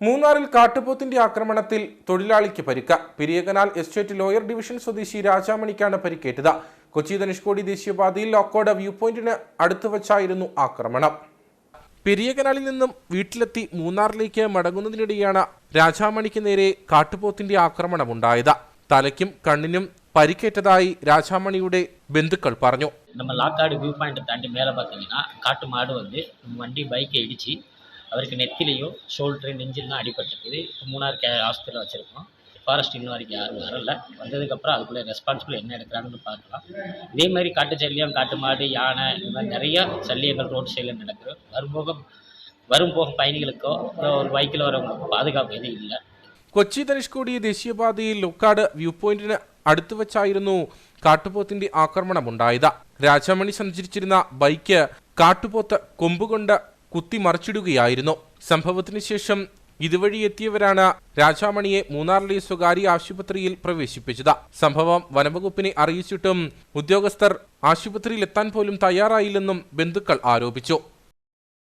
മൂന്നാറിൽ കാട്ടുപോത്തിന്റെ ആക്രമണത്തിൽ തൊഴിലാളിക്ക് പരിക്ക പെരിയകനാൽ എസ്റ്റേറ്റ് ലോയർ ഡിവിഷൻ സ്വദേശി രാജാമണിക്കാണ് പരിക്കേറ്റത് കൊച്ചി ധനുഷ്കോടി ദേശീയപാതയിൽ ലോക്കോട് വ്യൂ പോയിന്റിന് അടുത്ത് വച്ചായിരുന്നു ആക്രമണം പെരിയകനാലിൽ നിന്നും വീട്ടിലെത്തി മൂന്നാറിലേക്ക് മടങ്ങുന്നതിനിടെയാണ് രാജാമണിക്ക് നേരെ കാട്ടുപോത്തിന്റെ ആക്രമണമുണ്ടായത് തലയ്ക്കും കണ്ണിനും പരിക്കേറ്റതായി രാജാമണിയുടെ ബന്ധുക്കൾ പറഞ്ഞു நம்ம லாக்காடு வியூ பாயிண்ட் தாண்டி மேலே பார்த்தீங்கன்னா காட்டு மாடு வந்து வண்டி பைக்கை இடிச்சு அவருக்கு நெத்திலையும் ஷோல்டரு நெஞ்சிலாம் அடிபட்டிருக்குது இப்போ மூணார் கே ஹாஸ்பிட்டல் வச்சுருக்கோம் ஃபாரஸ்ட் இன்ன வரைக்கும் யாரும் வரல வந்ததுக்கப்புறம் அதுக்குள்ளே ரெஸ்பான்சிபிள் என்ன எடுக்கிறாங்கன்னு பார்க்கலாம் இதே மாதிரி காட்டு சல்லியம் காட்டு மாடு யானை இந்த மாதிரி நிறைய சல்லியங்கள் ரோட் சைடில் நடக்குது வரும்போக வரும் போகும் பயணிகளுக்கோ இல்லை ஒரு பைக்கில் வரவங்களுக்கோ பாதுகாப்பு எதுவும் இல்லை കൊച്ചി ധനുഷ്കോടി ദേശീയപാതയിൽ ലൊക്കാട് വ്യൂ പോയിന്റിന് അടുത്ത് വച്ചായിരുന്നു കാട്ടുപോത്തിന്റെ ആക്രമണമുണ്ടായത് രാജാമണി സഞ്ചരിച്ചിരുന്ന ബൈക്ക് കാട്ടുപോത്ത് കൊമ്പുകൊണ്ട് കുത്തി മറിച്ചിടുകയായിരുന്നു സംഭവത്തിന് ശേഷം ഇതുവഴി എത്തിയവരാണ് രാജാമണിയെ മൂന്നാറിലെ സ്വകാര്യ ആശുപത്രിയിൽ പ്രവേശിപ്പിച്ചത്. സംഭവം വനംവകുപ്പിനെ അറിയിച്ചിട്ടും ഉദ്യോഗസ്ഥർ ആശുപത്രിയിൽ എത്താൻ പോലും തയ്യാറായില്ലെന്നും ബന്ധുക്കൾ ആരോപിച്ചു.